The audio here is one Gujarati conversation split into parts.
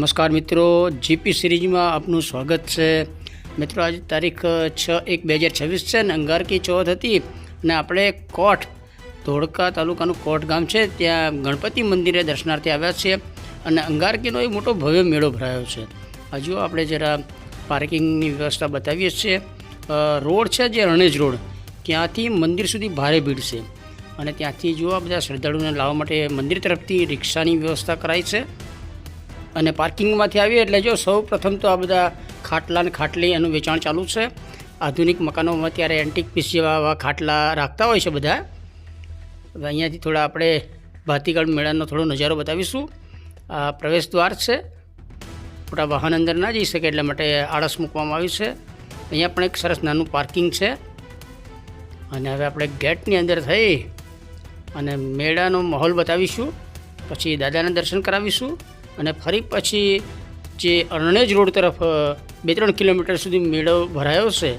નમસ્કાર મિત્રો જીપી સિરીઝમાં આપનું સ્વાગત છે. મિત્રો, આજે તારીખ, છ એક બે હજાર છવ્વીસ છે ને અંગારકી ચોથ હતી અને આપણે કોટ, ધોળકા તાલુકાનું કોટ ગામ છે. ત્યાં ગણપતિ મંદિરે દર્શનાર્થે આવ્યા છીએ અને અંગારકીનો એક મોટો ભવ્ય મેળો ભરાયો છે. હજુ આપણે જરા પાર્કિંગની વ્યવસ્થા બતાવીએ છીએ. રોડ છે જે રણેજ રોડ, ત્યાંથી મંદિર સુધી ભારે ભીડ છે. અને ત્યાંથી જો આ બધા શ્રદ્ધાળુઓને લાવવા માટે મંદિર તરફથી રિક્ષાની વ્યવસ્થા કરાઈ છે. અને પાર્કિંગમાંથી આવીએ એટલે જો સૌ પ્રથમ તો આ બધા ખાટલા અને ખાટલી એનું વેચાણ ચાલુ છે. આધુનિક મકાનોમાં ત્યારે એન્ટિક પીસ જેવા આવા ખાટલા રાખતા હોય છે બધા. હવે અહીંયાથી થોડા આપણે ભાતીગઢ મેળાનો થોડો નજારો બતાવીશું. આ પ્રવેશ દ્વાર છે. મોટા વાહન અંદર ના જઈ શકે એટલા માટે આળસ મૂકવામાં આવ્યું છે. અહીંયા પણ એક સરસ નાનું પાર્કિંગ છે. અને હવે આપણે ગેટની અંદર થઈ અને મેળાનો માહોલ બતાવીશું. પછી દાદાના દર્શન કરાવીશું. અને ફરી પછી જે અરણેજ રોડ તરફ બે ત્રણ કિલોમીટર સુધી મેળો ભરાયો છે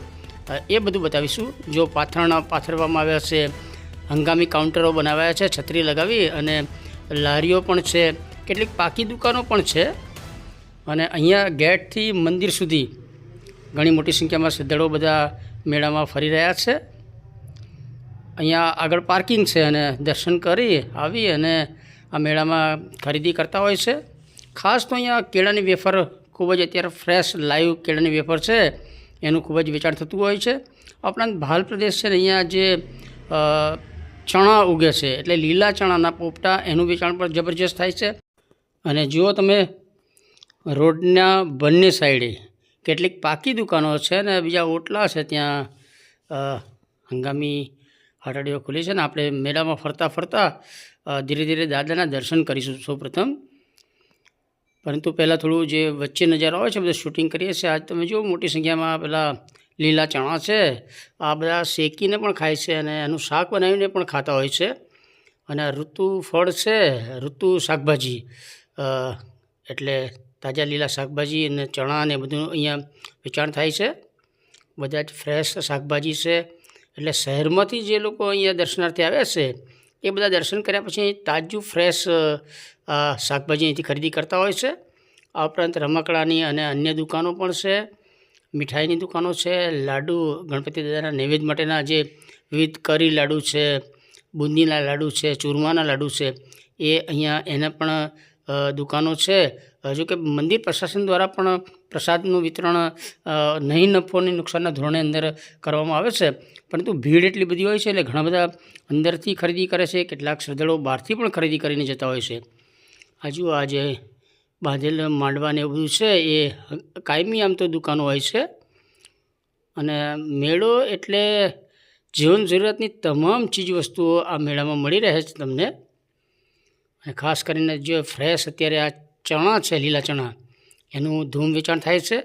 એ બધું બતાવીશું. જો પાથરણ, પાથરવામાં આવ્યા છે, હંગામી કાઉન્ટરો બનાવ્યા છે, છત્રી લગાવી અને લારીઓ પણ છે, કેટલીક પાકી દુકાનો પણ છે, અને અહીંયા ગેટથી મંદિર સુધી ઘણી મોટી સંખ્યામાં શ્રદ્ધાળુઓ બધા મેળામાં ફરી રહ્યા છે. અહીંયા આગળ પાર્કિંગ છે અને દર્શન કરી, આવી અને આ મેળામાં ખરીદી કરતા હોય છે. ખાસ તો અહીંયા કેળાની વેફર ખૂબ જ અત્યારે ફ્રેશ લાઈવ કેળાની વેફર છે. એનું ખૂબ જ વેચાણ થતું હોય છે. ઉપરાંત ભાલ પ્રદેશ છે ને અહીંયા જે ચણા ઉગે છે, એટલે લીલા ચણાના પોપટા એનું વેચાણ પણ જબરજસ્ત થાય છે. અને જુઓ તમે, રોડના બંને સાઈડે કેટલીક પાકી દુકાનો છે ને બીજા ઓટલા છે ત્યાં હંગામી હાટડીઓ ખુલી છે ને આપણે મેળામાં ફરતા ફરતા ધીરે ધીરે દાદાના દર્શન કરીશું સૌપ્રથમ. પરંતુ પહેલાં થોડું જે વચ્ચે નજારો આવે છે, બધું શૂટિંગ કરીએ છીએ. આજ તમે જુઓ, મોટી સંખ્યામાં પેલા લીલા ચણા છે. આ બધા શેકીને પણ ખાય છે અને એનું શાક બનાવીને પણ ખાતા હોય છે. અને ઋતુ ફળ છે, ઋતુ શાકભાજી. એટલે તાજા લીલા શાકભાજી અને ચણા ને બધું અહીંયા વેચાણ થાય છે. બધા જ ફ્રેશ શાકભાજી છે. એટલે શહેરમાંથી જે લોકો અહીંયા દર્શનાર્થે આવ્યા છે એ બધા દર્શન કર્યા પછી તાજું ફ્રેશ શાકભાજી અહીંથી ખરીદી કરતા હોય છે. આ ઉપરાંત રમકડાની અને અન્ય દુકાનો પણ છે. મીઠાઈની દુકાનો છે. લાડુ ગણપતિ દાદાના નૈવેદ્ય માટેના જે વિવિધ કરી લાડુ છે, બુંદીના લાડુ છે, ચૂરમાના લાડુ છે, એ અહીંયા એના પણ દુકાનો છે. જો કે મંદિર પ્રશાસન દ્વારા પણ પ્રસાદનું વિતરણ નહીં નફોની નુકસાનના ધોરણે અંદર કરવામાં આવે છે. પરંતુ ભીડ એટલી બધી હોય છે એટલે ઘણા બધા અંદરથી ખરીદી કરે છે. કેટલાક શ્રદ્ધાળુઓ બહારથી પણ ખરીદી કરીને જતા હોય છે. હજુ આ જે બાંધેલ માંડવા ને એવું બધું છે, એ કાયમી આમ તો દુકાનો હોય છે. અને મેળો એટલે જીવન જરૂરિયાતની તમામ ચીજ વસ્તુઓ આ મેળામાં મળી રહે છે તમને. અને ખાસ કરીને જે ફ્રેશ અત્યારે આ ચણા છે, લીલા ચણા એનું ધૂમ વેચાણ થાય છે.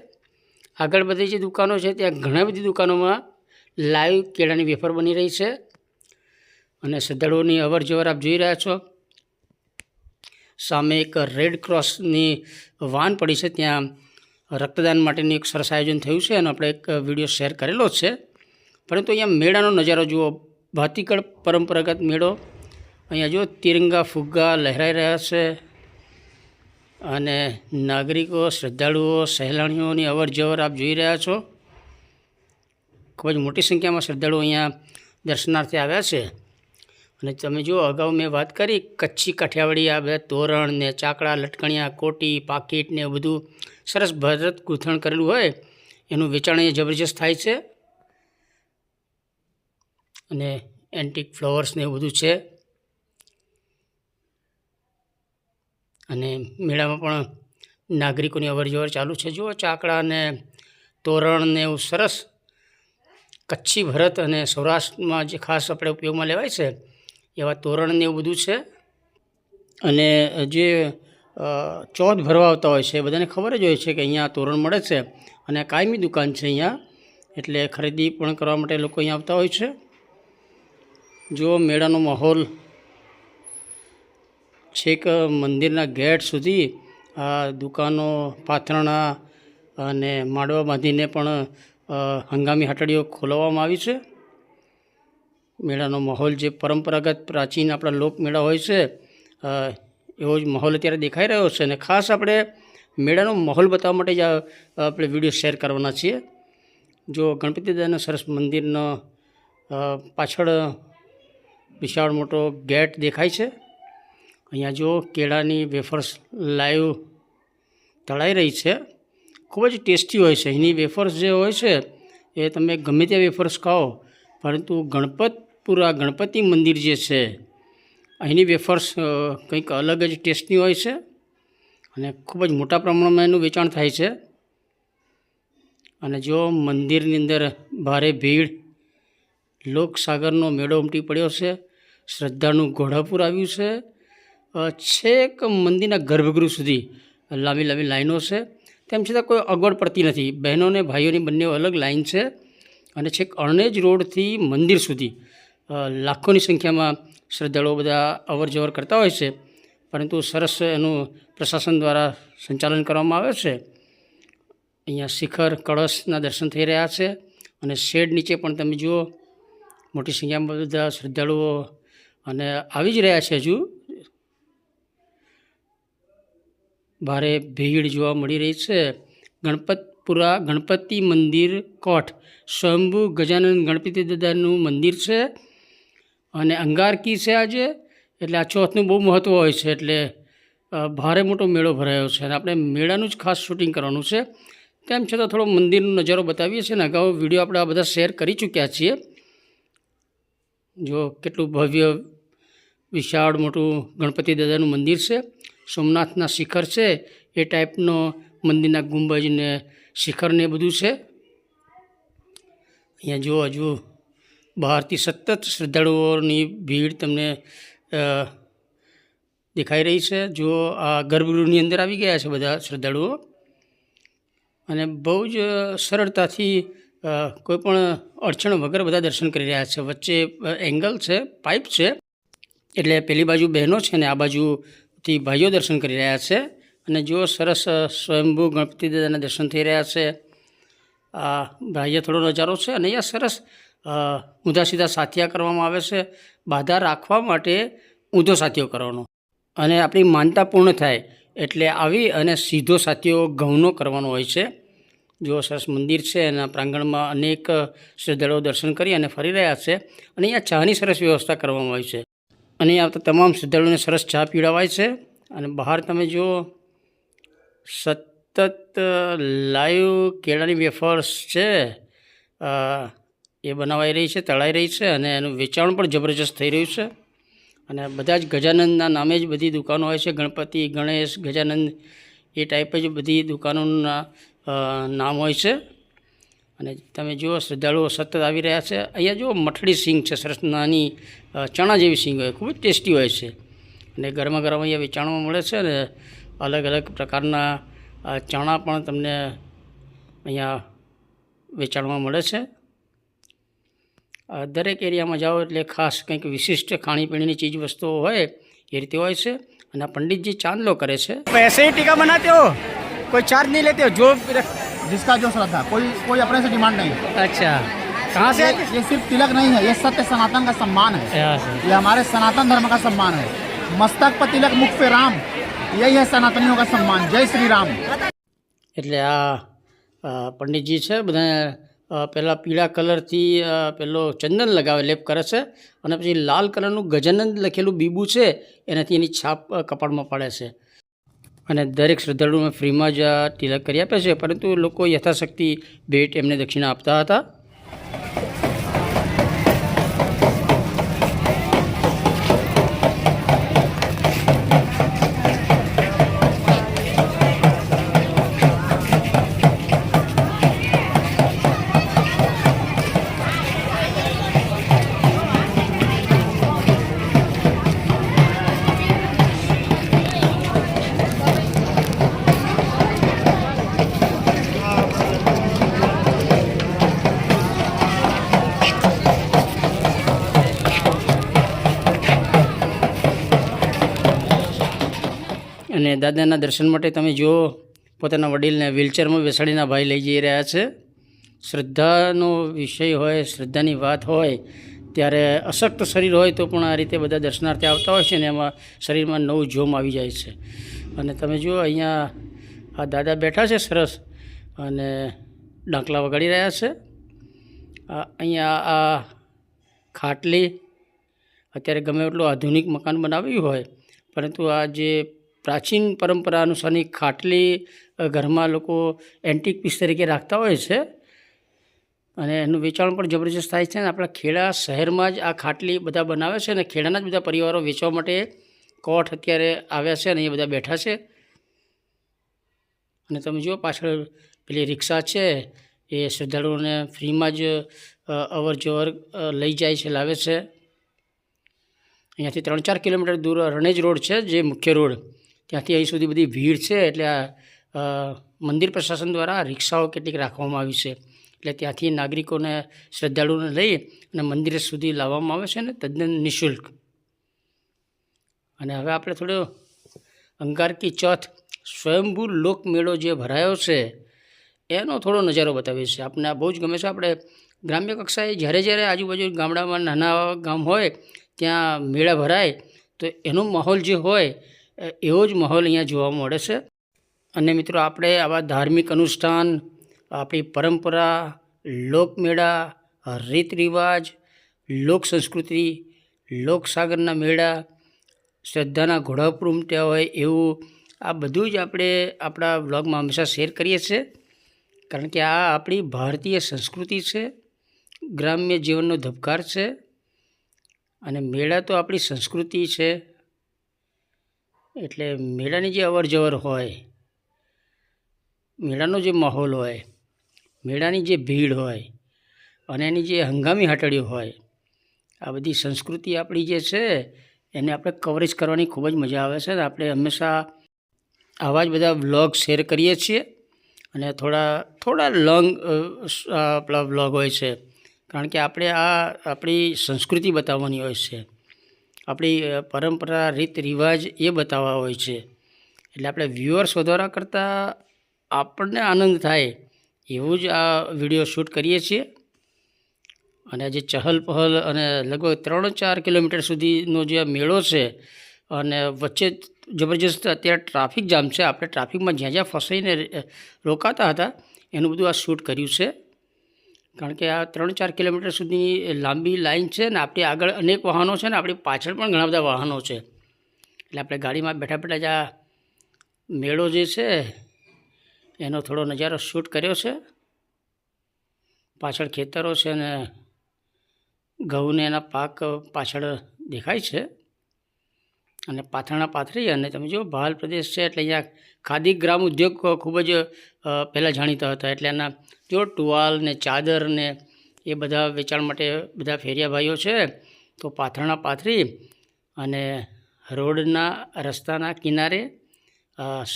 આગળ બધી જે દુકાનો છે ત્યાં ઘણા બધી દુકાનોમાં લાઈવ કેળાની વેફર બની રહી છે. અને શ્રદ્ધાળુઓની અવર જવર આપ જોઈ રહ્યા છો. સામે એક રેડ ક્રોસની વાન પડી છે. ત્યાં રક્તદાન માટેનું એક સરસ આયોજન થયું છે. અને આપણે એક વીડિયો શેર કરેલો છે. પરંતુ અહીંયા મેળાનો નજારો જુઓ. ભાતીકળ પરંપરાગત મેળો. અહીંયા જો તિરંગા ફુગ્ગા લહેરાઈ રહ્યા છે. અને નાગરિકો, શ્રદ્ધાળુઓ સહેલાણીઓની અવર જવર આપ જોઈ રહ્યા છો. ખૂબ જ મોટી સંખ્યામાં શ્રદ્ધાળુઓ અહીંયા દર્શનાર્થે આવ્યા છે. અને તમે જુઓ, અગાઉ મેં વાત કરી, કચ્છી કાઠિયાવાડી આ બધા તોરણ ને ચાકડા, લટકણિયા, કોટી, પાકીટ ને બધું સરસ ભરત ગૂંથણ કરેલું હોય, એનું વેચાણ અહીંયા જબરજસ્ત થાય છે. અને એન્ટિક ફ્લાવર્સ ને એવું બધું છે. અને મેળામાં પણ નાગરિકોની અવરજવર ચાલુ છે. જુઓ ચાકડા અને તોરણ ને એવું સરસ કચ્છી ભરત અને સૌરાષ્ટ્રમાં જે ખાસ આપણે ઉપયોગમાં લેવાય છે, એવા તોરણ ને એવું બધું છે. અને જે ચોથ ભરવા આવતા હોય છે બધાને ખબર જ હોય છે કે અહીંયા તોરણ મળે છે અને કાયમી દુકાન છે અહીંયા, એટલે ખરીદી પણ કરવા માટે લોકો અહીંયા આવતા હોય છે. જો મેળાનો માહોલ. છેક મંદિરના ગેટ સુધી આ દુકાનો, પાથરણા અને માડવા બાંધીને પણ હંગામી હાટડીઓ ખોલવામાં આવી છે. મેળાનો માહોલ જે પરંપરાગત પ્રાચીન આપણા લોકમેળા હોય છે એવો જ માહોલ અત્યારે દેખાઈ રહ્યો છે અને ખાસ આપણે મેળાનો માહોલ બતાવવા માટે જ આપણે વીડિયો શેર કરવાના છીએ. જો ગણપતિ દાદાના સરસ મંદિરનો પાછળ વિશાળ મોટો ગેટ દેખાય છે. અહીંયા જો કેળાની વેફર્સ લાઈવ તળાઈ રહી છે. ખૂબ જ ટેસ્ટી હોય છે. એની વેફર્સ જે હોય છે, એ તમે ગમે ત્યાં વેફર્સ ખાઓ, પરંતુ ગણપતપુરા ગણપતિ મંદિર જે છે, અહીંની વેફર્સ કંઈક અલગ જ ટેસ્ટની હોય છે અને ખૂબ જ મોટા પ્રમાણમાં એનું વેચાણ થાય છે. અને જો મંદિરની અંદર ભારે ભીડ, લોકસાગરનો મેળો ઉમટી પડ્યો છે શ્રદ્ધાનું ઘોડાપુર આવ્યું છે છેક મંદિરના ગર્ભગૃહ સુધી લાંબી લાંબી લાઈનો છે. તેમ છતાં કોઈ અગવડ પડતી નથી. બહેનો અને ભાઈઓની બંને અલગ લાઈન છે અને છેક અણનેજ રોડથી મંદિર સુધી. લાખોની સંખ્યામાં શ્રદ્ધાળુઓ બધા અવર જવર કરતા હોય છે. પરંતુ સરસ એનું પ્રશાસન દ્વારા સંચાલન કરવામાં આવે છે. અહીંયા શિખર, કળશના દર્શન થઈ રહ્યા છે અને શેડ નીચે પણ તમે જુઓ. મોટી સંખ્યામાં બધા શ્રદ્ધાળુઓ અને આવી જ રહ્યા છે હજુ. ભારે ભીડ જોવા મળી રહી છે. ગણપતપુરા ગણપતિ મંદિર કોઠ. સ્વયંભુ ગજાનંદ ગણપતિ દાદાનું મંદિર છે અને અંગારકી છે આજે. એટલે આ ચોથનું બહુ મહત્ત્વ હોય છે એટલે ભારે મોટો મેળો ભરાયો છે અને આપણે મેળાનું જ ખાસ શૂટિંગ કરવાનું છે. તેમ છતાં થોડો મંદિરનો નજારો બતાવીએ છીએ ને અગાઉ વીડિયો આપણે આ બધા શેર કરી ચૂક્યા છીએ. જો કેટલું ભવ્ય, વિશાળ, મોટું ગણપતિ દાદાનું મંદિર છે. સોમનાથના શિખર છે, એ ટાઈપનો મંદિરના ગુંબજ ને શિખર એ બધું છે. અહીંયા જુઓ હજુ બહારથી સતત શ્રદ્ધાળુઓની ભીડ તમને દેખાઈ રહી છે. જો આ ગર્ભગૃહની અંદર આવી ગયા છે બધા શ્રદ્ધાળુઓ. અને બહુ જ સરળતાથી કોઈપણ કોઈ પણ અડચણ વગર બધા દર્શન કરી રહ્યા છે. વચ્ચે એંગલ છે, પાઇપ છે. એટલે પેલી બાજુ બહેનો છે ને આ બાજુથી ભાઈઓ દર્શન કરી રહ્યા છે અને જો સરસ સ્વયંભૂ ગણપતિ દાદાના દર્શન થઈ રહ્યા છે. આ બાહ્ય થોડો નજારો છે અને અહીંયા સરસ ઊંધા સીધા સાથિયા કરવામાં આવે છે. બાધા રાખવા માટે ઊંધો સાથિયો કરવાનો. અને આપણી માનતા પૂર્ણ થાય એટલે આવી અને સીધો સાથિયો ઘઉંનો કરવાનો હોય છે. જો સરસ મંદિર છે એના પ્રાંગણમાં અનેક શ્રદ્ધાળુઓ દર્શન કરી અને ફરી રહ્યા છે. અને અહીંયા ચાની સરસ વ્યવસ્થા કરવામાં આવી છે. અને આવતા તમામ શ્રદ્ધાળુઓને સરસ ચા પીવડાવાય છે. અને બહાર તમે જુઓ, સતત લાઈવ કેળાની વેફર્સ છે. એ બનાવાઈ રહી છે, તળાઈ રહી છે અને એનું વેચાણ પણ જબરજસ્ત થઈ રહ્યું છે. અને બધા જ ગજાનંદના નામે જ બધી દુકાનો હોય છે, ગણપતિ, ગણેશ ગજાનંદ એ ટાઈપ જ બધી દુકાનોના નામ હોય છે. અને તમે જુઓ, શ્રદ્ધાળુઓ સતત આવી રહ્યા છે. અહીંયા જુઓ મઠડી સિંગ છે, સરસ નાની ચણા જેવી સિંગ હોય, ખૂબ જ ટેસ્ટી હોય છે. અને ગરમા ગરમ અહીંયા વેચાણમાં મળે છે અને અલગ અલગ પ્રકારના ચણા પણ તમને અહીંયા વેચાણમાં મળે છે. દરેક એરિયામાં જાઓ એટલે ખાસ કંઈક વિશિષ્ટ ખાણીપીણીની ચીજ વસ્તુઓ હોય એ રીતે હોય છે. અને પંડિતજી ચાંદલો કરે છે. પૈસે ટીકા બનાતે હો. કોઈ ચાર્જ નહીં લેતો હો. જો जिसका जो श्रद्धा कोई कोई अपने से डिमांड नहीं है અચ્છા कहाँ से ये, ये सिर्फ तिलक नहीं है ये सत्य सनातन का सम्मान है यहाँ से ये हमारे सनातन धर्म का सम्मान है मस्तक पर तिलक मुख पे राम यही है सनातनियों का सम्मान जय श्री राम એટલે આ અ, પંડિતજી છે બધા પહેલાં પીળા કલરથી અ, પેલો ચંદન લગાવે લેપ કરે છે અને પછી લાલ કલરનું ગજાનંદ લખેલું બીબું છે એનાથી એની છાપ અ, કપાળમાં પડે છે અને દરેક શ્રદ્ધાળુઓને ફ્રીમાં જ તિલક કરી આપે છે, પરંતુ લોકો યથાશક્તિ ભેટ એમને દક્ષિણા આપતા હતા. અને દાદાના દર્શન માટે તમે જુઓ, પોતાના વડીલને વ્હીલચેરમાં બેસાડીને ભાઈ લઈ જઈ રહ્યા છે. શ્રદ્ધાનો વિષય હોય, શ્રદ્ધાની વાત હોય, ત્યારે અશક્ત શરીર હોય તો પણ આ રીતે બધા દર્શનાર્થી આવતા હોય છે ને એમાં શરીરમાં નવું જોમ આવી જાય છે. અને તમે જુઓ, અહીંયા આ દાદા બેઠા છે સરસ અને ડાંકલા વગાડી રહ્યા છે. અહીંયા આ ખાટલી, અત્યારે ગમે એટલું આધુનિક મકાન બનાવ્યું હોય, પરંતુ આ જે પ્રાચીન પરંપરા અનુસારની ખાટલી ઘરમાં લોકો એન્ટિક પીસ તરીકે રાખતા હોય છે. અને એનું વેચાણ પણ જબરજસ્ત થાય છે અને આપણા ખેડા શહેરમાં જ આ ખાટલી બધા બનાવે છે અને ખેડાના જ બધા પરિવારો વેચવા માટે કોઠ અત્યારે આવ્યા છે અને અહીંયા બધા બેઠા છે. અને તમે જુઓ પાછળ પેલી રિક્ષા છે, એ શ્રદ્ધાળુઓને ફ્રીમાં જ અવર જવર લઈ જાય છે, લાવે છે. અહીંયાથી ત્રણ ચાર કિલોમીટર દૂર રણેજ રોડ છે, જે મુખ્ય રોડ. ત્યાંથી અહીં સુધી બધી ભીડ છે એટલે આ મંદિર પ્રશાસન દ્વારા રિક્ષાઓ કેટલીક રાખવામાં આવી છે. એટલે ત્યાંથી નાગરિકોને, શ્રદ્ધાળુઓને લઈ અને મંદિર સુધી લાવવામાં આવે છે ને તદ્દન નિઃશુલ્ક. અને હવે આપણે થોડો અંગારકી ચોથ સ્વયંભૂ લોકમેળો જે ભરાયો છે, એનો થોડો નજારો બતાવીએ છીએ. આપણને બહુ જ ગમે છે. આપણે ગ્રામ્ય કક્ષાએ જ્યારે જ્યારે આજુબાજુ ગામડામાં નાના ગામ હોય, ત્યાં મેળા ભરાય, તો એનો માહોલ જે હોય એવો જ માહોલ અહીંયા જોવા મળે છે. અને મિત્રો આપણે આવા ધાર્મિક અનુષ્ઠાન, આપણી પરંપરા, લોકમેળા રીત રિવાજ લોક સંસ્કૃતિ લોકસાગરના મેળા, શ્રદ્ધાના ઘોડાપુર ઉમટ્યા હોય એવું આ બધું જ આપણે આપણા બ્લોગમાં હંમેશા શેર કરીએ છીએ. કારણ કે આ આપણી ભારતીય સંસ્કૃતિ છે, ગ્રામ્ય જીવનનો ધબકાર છે. અને મેળા તો આપણી સંસ્કૃતિ છે. એટલે મેળાની જે અવર જવર હોય, મેળાનો જે માહોલ હોય, મેળાની જે ભીડ હોય અને એની જે હંગામી હટડીઓ હોય, આ બધી સંસ્કૃતિ આપણી જે છે એને આપણે કવરેજ કરવાની ખૂબ જ મજા આવે છે. આપણે હંમેશા આવા જ બધા વ્લોગ શેર કરીએ છીએ અને થોડા થોડા લોંગ આપણા વ્લોગ હોય છે. કારણ કે આપણે આ, આપણી સંસ્કૃતિ બતાવવાની હોય છે. આપણી પરંપરા, રીત, રિવાજ એ બતાવવા હોય છે. એટલે આપણે વ્યુઅર્સ વધારા કરતાં આપણને આનંદ થાય એવું જ આ વીડિયો શૂટ કરીએ છીએ. અને જે ચહલ પહલ અને લગભગ ત્રણ ચાર કિલોમીટર સુધીનો જે મેળો છે અને વચ્ચે જબરજસ્ત અત્યારે ટ્રાફિક જામ છે, આપણે ટ્રાફિકમાં જ્યાં જ્યાં ફસાઈને રોકાતા હતા, એનું બધું આ શૂટ કર્યું છે. કારણ કે આ ત્રણ ચાર કિલોમીટર સુધી લાંબી લાઈન છે ને, આપણી આગળ અનેક વાહનો છે ને, આપણી પાછળ પણ ઘણા બધા વાહનો છે. એટલે આપણે ગાડીમાં બેઠા બેઠા જ આ મેળો જે છે, એનો થોડો નજારો શૂટ કર્યો છે. પાછળ ખેતરો છે ને, ઘઉંને એના પાક પાછળ દેખાય છે. અને પાથરણા પાથરી અને તમે જો ભાલ પ્રદેશ છે એટલે અહીંયા ખાદી ગ્રામ ઉદ્યોગ ખૂબ જ પહેલાં જાણીતા હતા. એટલે એના જો ટુવાલ ને ચાદર ને એ બધા વેચાણ માટે બધા ફેરિયા ભાઈઓ છે, તો પાથરણા પાથરી અને રોડના રસ્તાના કિનારે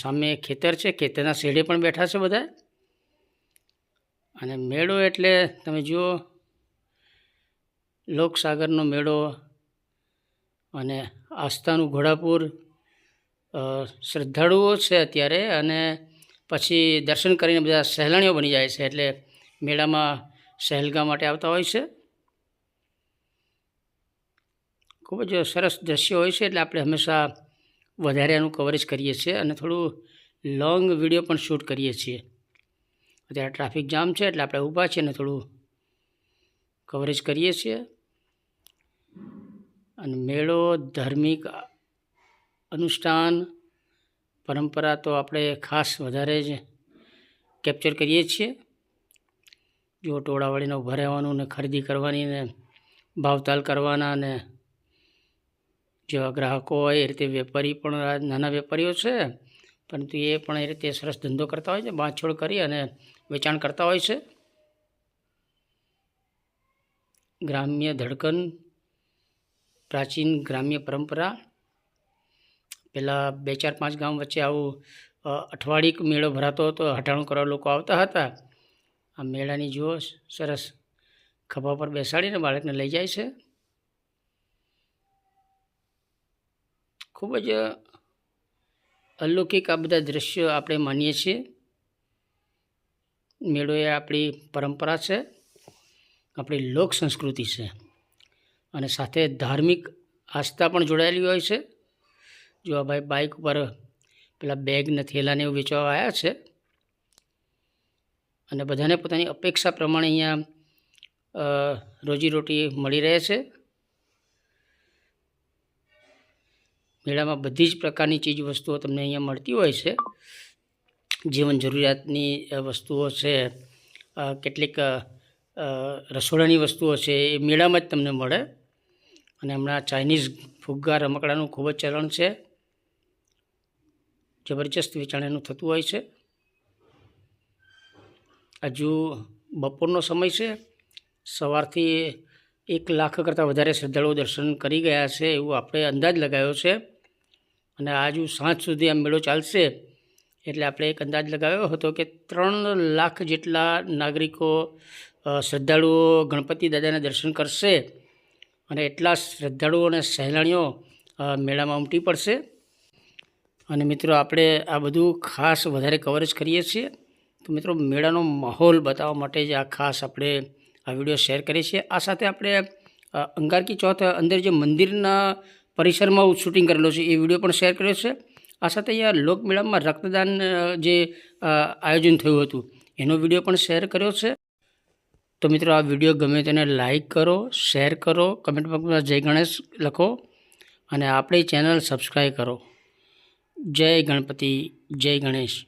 સામે ખેતર છે, ખેતરના શેડે પણ બેઠા છે બધા. અને મેળો એટલે તમે જુઓ, લોકસાગરનો મેળો અને આસ્થાનું ઘોડાપુર શ્રદ્ધાળુઓ છે અત્યારે અને પછી દર્શન કરીને બધા સહેલાણીઓ બની જાય છે એટલે મેળામાં સહેલગા માટે આવતા હોય છે. ખૂબ જ સરસ દ્રશ્ય હોય છે એટલે આપણે હંમેશા વધારે એનું કવરેજ કરીએ છીએ અને થોડું લોંગ વીડિયો પણ શૂટ કરીએ છીએ. અત્યારે ટ્રાફિક જામ છે એટલે આપણે ઊભા છીએ અને થોડું કવરેજ કરીએ છીએ. અને મેળો, ધાર્મિક અનુષ્ઠાન, પરંપરા તો આપણે ખાસ વધારે જ કેપ્ચર કરીએ છીએ. જો ટોળાવાળીને ઊભા રહેવાનું ને ખરીદી કરવાની ને ભાવતાલ કરવાના ને જેવા ગ્રાહકો હોય એ રીતે વેપારી પણ નાના વેપારીઓ છે, પરંતુ એ પણ એ રીતે સરસ ધંધો કરતા હોય છે, બાંધછોડ કરી અને વેચાણ કરતા હોય છે. ગ્રામ્ય ધડકન પ્રાચીન ગ્રામ્ય પરંપરા. પહેલાં બે ચાર પાંચ ગામ વચ્ચે આવું અઠવાડિક મેળો ભરાતો હતો. હટાણું કરવા લોકો આવતા હતા. આ મેળાની જુઓ, સરસ ખભા પર બેસાડીને બાળકને લઈ જાય છે. ખૂબ જ અલૌકિક આ બધા દ્રશ્યો આપણે માનીએ છીએ. મેળો એ આપણી પરંપરા છે. આપણી લોક સંસ્કૃતિ છે. અને સાથે ધાર્મિક આસ્થા પણ જોડાયેલી હોય છે. જો આ ભાઈ બાઇક ઉપર પેલા બેગ ને થેલાને એવું વેચવા આવ્યા છે અને બધાને પોતાની અપેક્ષા પ્રમાણે અહીંયા રોજીરોટી મળી રહે છે. મેળામાં બધી જ પ્રકારની ચીજ વસ્તુઓ તમને અહીંયા મળતી હોય છે. જીવન જરૂરિયાતની વસ્તુઓ છે કેટલીક રસોડાની વસ્તુઓ છે એ મેળામાં જ તમને મળે. અને હમણાં ચાઇનીઝ ફુગ્ગા રમકડાનું ખૂબ જ ચલણ છે. જબરજસ્ત વેચાણ એનું થતું હોય છે. હજુ બપોરનો સમય છે. સવારથી એક લાખ કરતાં વધારે શ્રદ્ધાળુઓ દર્શન કરી ગયા છે એવું આપણે અંદાજ લગાવ્યો છે. અને આજુ સાંજ સુધી આ મેળો ચાલશે એટલે આપણે એક અંદાજ લગાવ્યો હતો કે ત્રણ લાખ જેટલા નાગરિકો શ્રદ્ધાળુઓ ગણપતિ દાદાના દર્શન કરશે. અને એટલા શ્રદ્ધાળુઓ અને સહેલાણીઓ મેળામાં ઉમટી પડશે. અને મિત્રો, આપણે આ બધું ખાસ વધારે કવરેજ કરીએ છીએ. તો મિત્રો, મેળાનો માહોલ બતાવવા માટે જ આ ખાસ આપણે આ વીડિયો શેર કરીએ છીએ. આ સાથે આપણે અંગારકી ચોથ અંદર જે મંદિરના પરિસરમાં શૂટિંગ કરેલો છે, એ વીડિયો પણ શેર કર્યો છે. આ સાથે અહીંયા લોકમેળામાં રક્તદાન જે આયોજન થયું હતું, એનો વીડિયો પણ શેર કર્યો છે. તો મિત્રો આ વીડિયો ગમે તેને લાઇક કરો શેર કરો કમેન્ટ બોક્સમાં જય ગણેશ લખો અને આપણી ચેનલ સબસ્ક્રાઈબ કરો. જય ગણપતિ, જય ગણેશ.